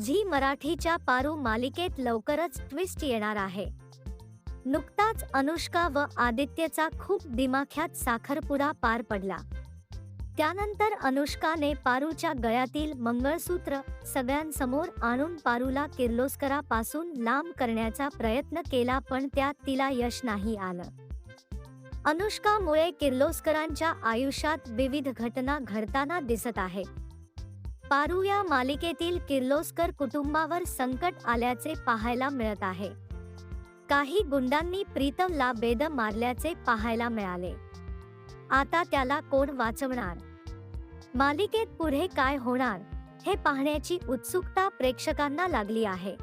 Zee मराठीच्या पारू मालिकेत लवकरच ट्विस्ट येणार आहे. नुकताच अनुष्का व आदित्यचा खूप दिमाख्यात साखरपुडा पार पडला. त्यानंतर अनुष्काने पारूच्या गळ्यातील मंगळसूत्र सगळ्यांसमोर आणून पारूला किर्लोस्करापासून लांब करण्याचा प्रयत्न केला पण त्यात तिला यश नाही आलं. अनुष्कामुळे किर्लोस्करांच्या आयुष्यात विविध घटना घडताना दिसत आहे. पारू या मालिकेतील किर्लोस्कर कुटुंबावर संकट आल्याचे पाहायला मिळत आहे. काही गुंडांनी प्रीतमला बेद मारल्याचे पाहायला मिळाले. आता त्याला कोण वाचवणार? मालिकेत पुढे काय होणार हे पाहण्याची उत्सुकता प्रेक्षकांना लागली आहे.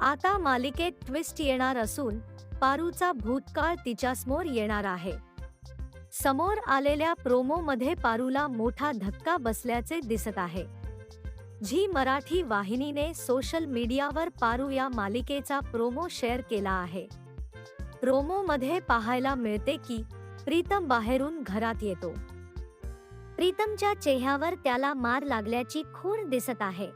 आता मालिकेत ट्विस्ट येणार असून पारूचा भूतकाळ तिच्यासमोर येणार आहे. समोर आलेल्या प्रोमोमध्ये पारूला मोठा धक्का बसल्याचे दिसत आहे. झी मराठी वाहिनीने सोशल मीडियावर पारू या मालिकेचा प्रोमो शेअर केला आहे. प्रोमोमध्ये पाहायला मिळते की प्रीतम बाहेरून घरात येतो. प्रीतमच्या चेहऱ्यावर त्याला मार लागल्याची खूण दिसत आहे.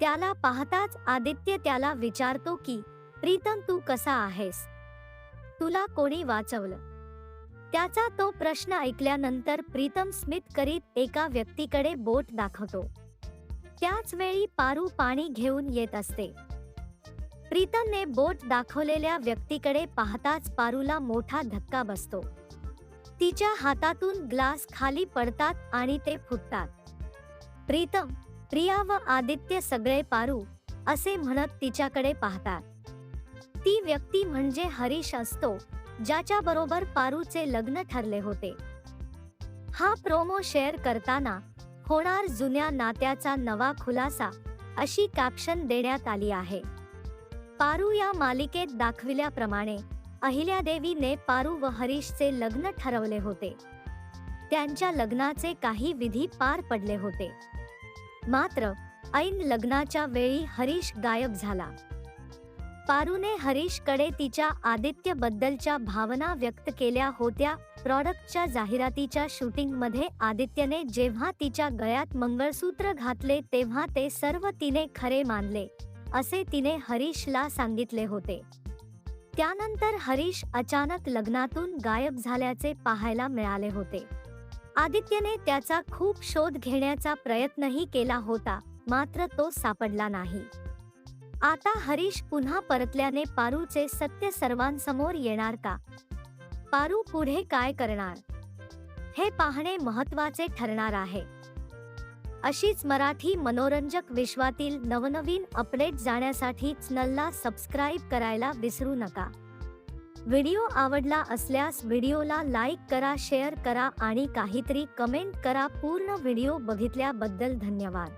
त्याला पाहताच आदित्य त्याला विचारतो की प्रीतम तू कसा आहेस? तुला कोणी वाचवलं? त्याचा तो प्रश्न ऐकल्यानंतर प्रीतम स्मित करीत एका व्यक्तीकडे बोट दाखवतो. त्याच वेळी पारू पाणी घेऊन येत असते. प्रीतमने बोट दाखवलेल्या व्यक्तीकडे पाहताच पारूला मोठा धक्का बसतो. तिच्या हातातून ग्लास खाली पडतात आणि ते फुटतात. प्रीतम प्रिया व आदित्य सगळे पारू असे म्हणत तिच्याकडे पाहतात. ती व्यक्ती म्हणजे हरीश असतो. ज्याच्या बरोबर पारूचे लग्न ठरले होते. हा प्रोमो शेअर करताना होणार जुन्या नात्याचा नवा खुलासा अशी कॅप्शन देण्यात आली आहे. पारू या मालिकेत दाखविल्याप्रमाणे अहिल्यादेवीने पारू व हरीशचे लग्न ठरवले होते. त्यांच्या लग्नाचे काही विधी पार पडले होते. मात्र ऐन लग्नाच्या वेळी हरीश गायब झाला. पारूने हरीशकडे तिच्या आदित्यबद्दलच्या भावना व्यक्त केल्या होत्या. प्रॉडक्टच्या जाहिरातीच्या शूटिंगमध्ये आदित्यने जेव्हा तिच्या गळ्यात मंगळसूत्र घातले तेव्हा ते सर्व तिने खरे मानले असे तिने हरीशला सांगितले होते. त्यानंतर हरीश अचानक लग्नातून गायब झाल्याचे पाहायला मिळाले होते. आदित्यने त्याचा खूप शोध घेण्याचा प्रयत्नही केला होता मात्र तो सापडला नाही. आता हरीश पुन्हा परतल्याने पारूचे सत्य सर्वांसमोर येणार का? पारू पुढे काय करणार? हे पाहणे महत्त्वाचे ठरणार आहे. अशीच मराठी मनोरंजक विश्वातील नवनवीन अपडेट जाण्यासाठी चॅनलला सबस्क्राईब करायला विसरू नका. व्हिडिओ आवडला असल्यास व्हिडिओला लाईक करा शेअर करा आणि काहीतरी कमेंट करा. पूर्ण व्हिडिओ बघितल्याबद्दल धन्यवाद.